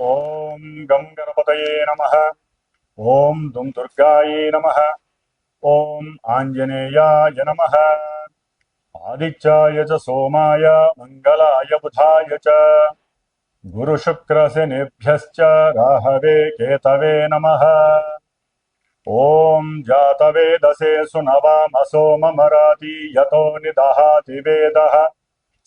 ఓం గం గణపతయే నమ ఓం దుం దుర్గాయే నమ ఓం ఆంజనేయాయ నమ ఆదిత్యాయ చ సోమాయ మంగళాయ బుధాయ చ గురుశుక్రశనిభ్యశ్చ రాహవే కేతవే నమ ఓం జాతవేదసే సునవామసో మమరాతి యతో నిదహాతి వేదః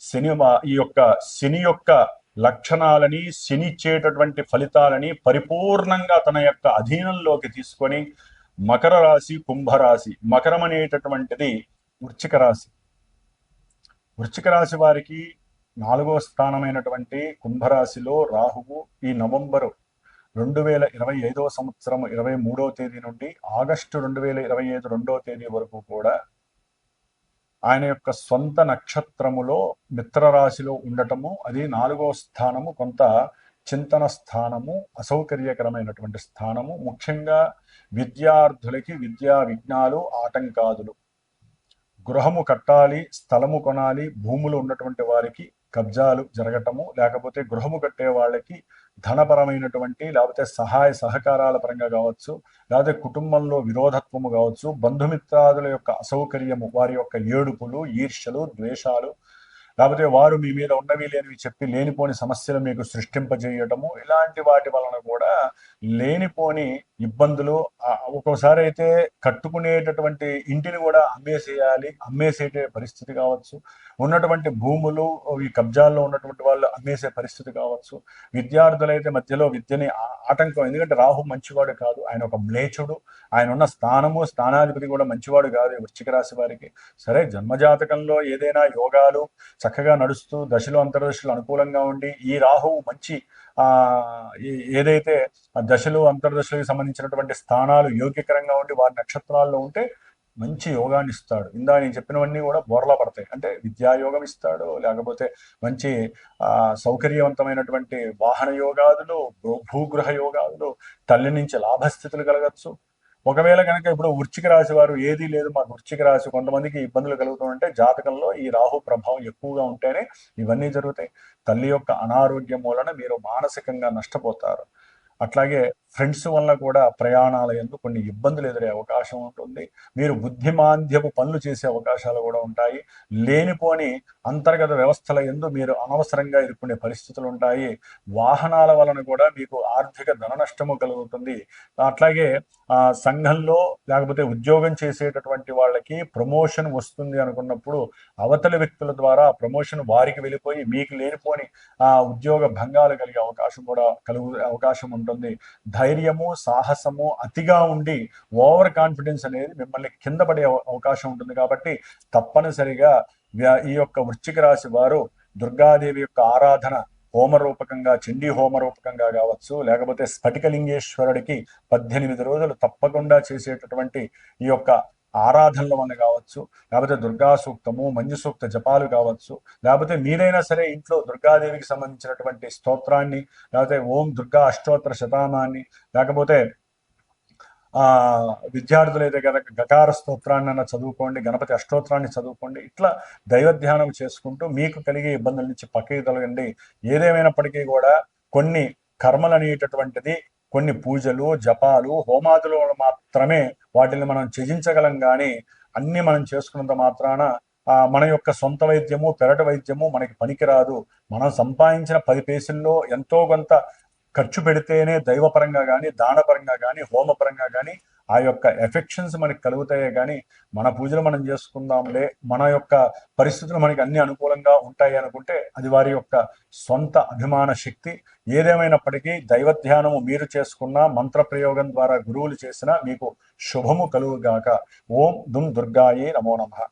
శని ఈ యొక్క శని యొక్క లక్షణాలని శనిచ్చేటటువంటి ఫలితాలని పరిపూర్ణంగా తన యొక్క అధీనంలోకి తీసుకొని మకర రాశి కుంభరాశి మకరం అనేటటువంటిది వృచ్చిక రాశి. వృచ్చిక రాశి వారికి నాలుగో స్థానమైనటువంటి కుంభరాశిలో రాహువు ఈ నవంబరు రెండు వేల ఇరవై ఐదవ సంవత్సరం ఇరవై మూడవ తేదీ నుండి ఆగస్టు రెండు వేల ఇరవై ఐదు రెండవ తేదీ వరకు కూడా ఆయన యొక్క సొంత నక్షత్రములో మిత్రరాశిలో ఉండటము అది నాలుగో స్థానము కొంత చింతన స్థానము అసౌకర్యకరమైనటువంటి స్థానము ముఖ్యంగా విద్యార్థులకి విద్యా విఘ్నాలు ఆటంకాదులు. గృహము కట్టాలి స్థలము కొనాలి భూములు ఉన్నటువంటి వారికి కబ్జాలు జరగటము లేకపోతే గృహము కట్టే వాళ్ళకి ధనపరమైనటువంటి లేకపోతే సహాయ సహకారాల పరంగా కావచ్చు లేకపోతే కుటుంబంలో విరోధత్వము కావచ్చు బంధుమిత్రాదుల యొక్క అసౌకర్యము వారి యొక్క ఏడుపులు ఈర్ష్యలు ద్వేషాలు లేకపోతే వారు మీ మీద ఉన్నవి లేనివి చెప్పి లేనిపోని సమస్యలు మీకు సృష్టింపజేయటము ఇలాంటి వాటి వలన కూడా లేనిపోని ఇబ్బందులు ఒక్కోసారి అయితే కట్టుకునేటటువంటి ఇంటిని కూడా అమ్మేసేయాలి అమ్మేసేటే పరిస్థితి కావచ్చు. ఉన్నటువంటి భూములు ఈ కబ్జాల్లో ఉన్నటువంటి వాళ్ళు అమ్మేసే పరిస్థితి కావచ్చు. విద్యార్థులైతే మధ్యలో విద్యని ఆటంకం ఎందుకంటే రాహు మంచివాడు కాదు. ఆయన ఒక మ్లేచుడు ఆయన ఉన్న స్థానము స్థానాధిపతి కూడా మంచివాడు కాదు వృశ్చిక రాశి వారికి. సరే జన్మజాతకంలో ఏదైనా యోగాలు చక్కగా నడుస్తూ దశలు అంతర్దశలు అనుకూలంగా ఉండి ఈ రాహువు మంచి ఆ ఏదైతే దశలు అంతర్దశలకు సంబంధించినటువంటి స్థానాలు యోగ్యకరంగా ఉండి వారి నక్షత్రాల్లో ఉంటే మంచి యోగాన్ని ఇస్తాడు. ఇందా నేను చెప్పినవన్నీ కూడా బోర్లా పడతాయి. అంటే విద్యాయోగం ఇస్తాడు లేకపోతే మంచి ఆ సౌకర్యవంతమైనటువంటి వాహన యోగాదులు భూగృహ యోగాదులు తల్లి నుంచి లాభస్థితులు కలగచ్చు. ఒకవేళ కనుక ఇప్పుడు వృచ్చిక రాశి వారు ఏదీ లేదు మాకు వృచ్చిక రాశి కొంతమందికి ఇబ్బందులు కలుగుతుంటే జాతకంలో ఈ రాహు ప్రభావం ఎక్కువగా ఉంటేనే ఇవన్నీ జరుగుతాయి. తల్లి యొక్క అనారోగ్యం వలన మీరు మానసికంగా నష్టపోతారు. అట్లాగే ఫ్రెండ్స్ వల్ల కూడా ప్రయాణాల ఎందు కొన్ని ఇబ్బందులు ఎదురే అవకాశం ఉంటుంది. మీరు బుద్ధిమాంద్యపు పనులు చేసే అవకాశాలు కూడా ఉంటాయి. లేనిపోని అంతర్గత వ్యవస్థల ఎందు మీరు అనవసరంగా ఎదుర్కొనే పరిస్థితులు ఉంటాయి. వాహనాల వలన కూడా మీకు ఆర్థిక ధన నష్టము కలుగుతుంది. అట్లాగే ఆ సంఘంలో లేకపోతే ఉద్యోగం చేసేటటువంటి వాళ్ళకి ప్రమోషన్ వస్తుంది అనుకున్నప్పుడు అవతలి వ్యక్తుల ద్వారా ప్రమోషన్ వారికి వెళ్ళిపోయి మీకు లేనిపోని ఆ ఉద్యోగ భంగాలు కలిగే అవకాశం కూడా కలుగు అవకాశం ఉంటుంది. ధైర్యము సాహసము అతిగా ఉండి ఓవర్ కాన్ఫిడెన్స్ అనేది మిమ్మల్ని కింద పడే అవకాశం ఉంటుంది కాబట్టి తప్పనిసరిగా ఈ యొక్క వృశ్చిక రాశి వారు దుర్గాదేవి యొక్క ఆరాధన హోమరూపకంగా చండీ హోమరూపకంగా కావచ్చు లేకపోతే స్ఫటికలింగేశ్వరుడికి పద్దెనిమిది రోజులు తప్పకుండా చేసేటటువంటి ఈ యొక్క ఆరాధనలు వల్ల కావచ్చు లేకపోతే దుర్గా సూక్తము మంజు సూక్త జపాలు కావచ్చు లేకపోతే మీరైనా సరే ఇంట్లో దుర్గాదేవికి సంబంధించినటువంటి స్తోత్రాన్ని లేకపోతే ఓం దుర్గా అష్టోత్తర శతానాన్ని లేకపోతే ఆ విద్యార్థులు అయితే కనుక గకార స్తోత్రాన్ని అన్న చదువుకోండి గణపతి అష్టోత్రాన్ని చదువుకోండి ఇట్లా దైవ ధ్యానం చేసుకుంటూ మీకు కలిగే ఇబ్బందుల నుంచి పక్కకి తొలగండి. ఏదేమైనప్పటికీ కూడా కొన్ని కర్మలు అనేటటువంటిది కొన్ని పూజలు జపాలు హోమాదులు మాత్రమే వాటిని మనం త్యజించగలం కానీ అన్ని మనం చేసుకున్నంత మాత్రాన మన యొక్క సొంత వైద్యము పెరట వైద్యము మనకి పనికిరాదు. మనం సంపాదించిన పది పేసుల్లో ఎంతో కొంత ఖర్చు పెడితేనే దైవపరంగా కానీ దానపరంగా కానీ హోమపరంగా కానీ ఆ యొక్క ఎఫెక్షన్స్ మనకి కలుగుతాయే కానీ మన పూజలు మనం చేసుకుందాంలే మన యొక్క పరిస్థితులు మనకి అన్ని అనుకూలంగా ఉంటాయి అనుకుంటే అది వారి యొక్క సొంత అభిమాన శక్తి. ఏదేమైనప్పటికీ దైవ ధ్యానము మీరు చేసుకున్న మంత్ర ప్రయోగం ద్వారా గురువులు చేసిన మీకు శుభము కలుగుగాక. ఓం దుమ్ దుర్గాయే నమో నమ.